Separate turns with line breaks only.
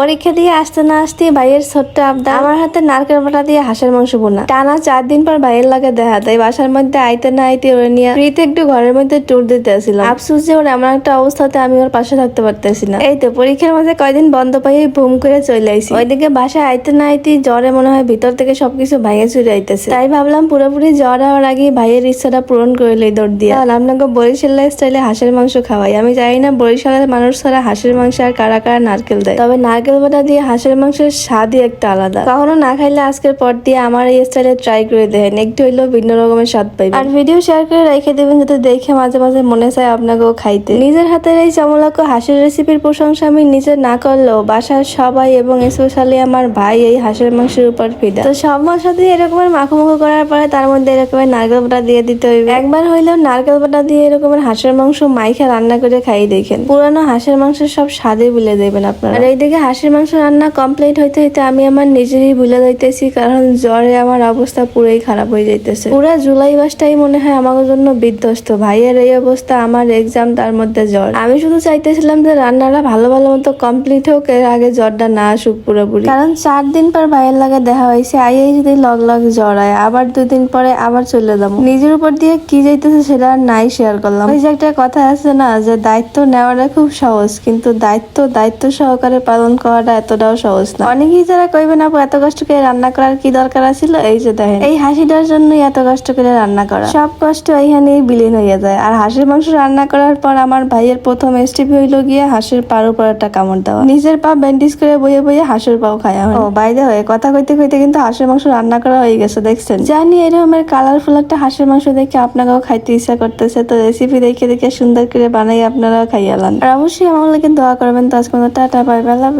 পরীক্ষা দিয়ে আসতে না আসতে ভাইয়ের ছোট্ট আবদার। আমার হাতে নারকেল বাটা দিয়ে হাঁসের মাংস বোনা। টানা চার দিন পর ভাইয়ের লাগে দেখা তাই বাসার মধ্যে আইতে না আইতে ওরে নিয়ে ফ্রিতে একটু ঘরের মধ্যে ট্যুর দিতে আসছিলাম আফসোস যে ওর এমন একটা অবস্থাতে আমি ওর পাশে থাকতে পারতেছি না। এই তো পরীক্ষার মাঝে কয়দিন বন্ধ পাই ভুম করে চলে আইসি ওইদিকে বাসায় আইতে না আইতে জ্বরে মনে হয় ভিতর থেকে সবকিছু ভাইয়ে চুরে আইতেছে। তাই ভাবলাম পুরোপুরি জ্বর হওয়ার আগে ভাইয়ের ইচ্ছাটা পূরণ করে লই দৌড় দিয়ে। আপনাকে বরিশাল স্টাইলে হাঁসের মাংস খাওয়াই। আমি জানি না বরিশালের মানুষ ছাড়া হাঁসের মাংস আর কারা কারা নারকেল দেয়। তবে নারকেল বাটা দিয়ে হাঁসের মাংসের স্বাদই একটা আলাদা। কখনো না খাইলে আজকের পর দিয়ে আমার এই স্টাইলে ট্রাই করে দেখেন। একটু হইলেও ভিন্ন রকমের স্বাদ পাইবেন। আর ভিডিও শেয়ার করে রেখে দেবেন যাতে দেখে মাঝে মাঝে মনে চায় আপনাকেও খাইতে। নিজের হাতের এই চমলক্য হাঁসের রেসিপির প্রশংসা আমি নিজে না করলেও বাসার সবাই এবং স্পেশালি আমার ভাই এই হাঁসের মাংসের উপর ফিদা তো সব মশলা দিয়ে এরকমের মাখোমুখো করার পরে তার মধ্যে এরকমের নারকেল বাটা দিয়ে দিতে হইবে। একবার হইলেও নারকেল বাটা দিয়ে এরকমের হাঁসের মাংস মাইখা রান্না করে খাই দেখেন। পুরানো হাঁসের মাংসের সব স্বাদে ভুলে দেবেন আপনারা। আর এইদিকে হাঁসের মাংস রান্না কমপ্লিট হইতে হইতে আমি আমার নিজেরই ভুলে যাইতেছি, কারণ জ্বরে আমার অবস্থা পুরোই খারাপ হয়ে যাইতেছে। পুরা জুলাই মাসটাই মনে হয় আমার জন্য বিধ্বস্ত। ভাইয়ের এই অবস্থা, আমার এক্সাম তার মধ্যে জ্বর। আমি শুধু চাইতেছিলাম যে রান্নাটা ভালো ভালো মতো কমপ্লিট হোক, এর আগে জ্বরটা না আসুক পুরোপুরি। কারণ চার দিন পর ভাইয়ের লাগে দেখা হয়েছে, আইয়াই যদি লগ লগ জ্বর হয়, আবার দুই দিন পরে আবার চলে যাব। নিজের উপর দিয়ে কি যাইতেছে সেটা আর নাই শেয়ার করলাম। ওই যে একটা কথা আছে না, যে দায়িত্ব নেওয়াটা খুব সহজ, কিন্তু দায়িত্ব দায়িত্ব সহকারে পালন করাটা এতটাও সহজ না। অনেকেই যারা কইবেন আপু এত কষ্ট করে রান্না করার কি দরকার আছিল? এই যে দেখেন। এই হাসিটার জন্যই এত কষ্ট করে রান্না করা। সব কষ্ট এইখানেই বিলীন হয়ে যায়। আর হাঁসের মাংস রান্না করার পর আমার ভাইয়ের প্রথম স্টেপ হইল গিয়ে হাঁসের পার উপর একটা কামড় দেওয়া। নিজের পা ব্যান্ডেজ করে বইয়ে বইয়ে হাঁসের পাও খাওয়া হয়। ও বাইরে হয়ে কথা কইতে কইতে কিন্তু হাঁসের মাংস রান্না করা হয়ে গেছে দেখছেন? জানি এরকমের কালারফুল একটা হাঁসের মাংস দেখে আপনাকেও খাইতে ইচ্ছা করতেছে। তো রেসিপি দেখে দেখে সুন্দর করে বানাই আপনারাও খাইয়ালান আর অবশ্যই আমার লাগে দোয়া করবেন। তো আজকে টাটা বাই বাই লাভ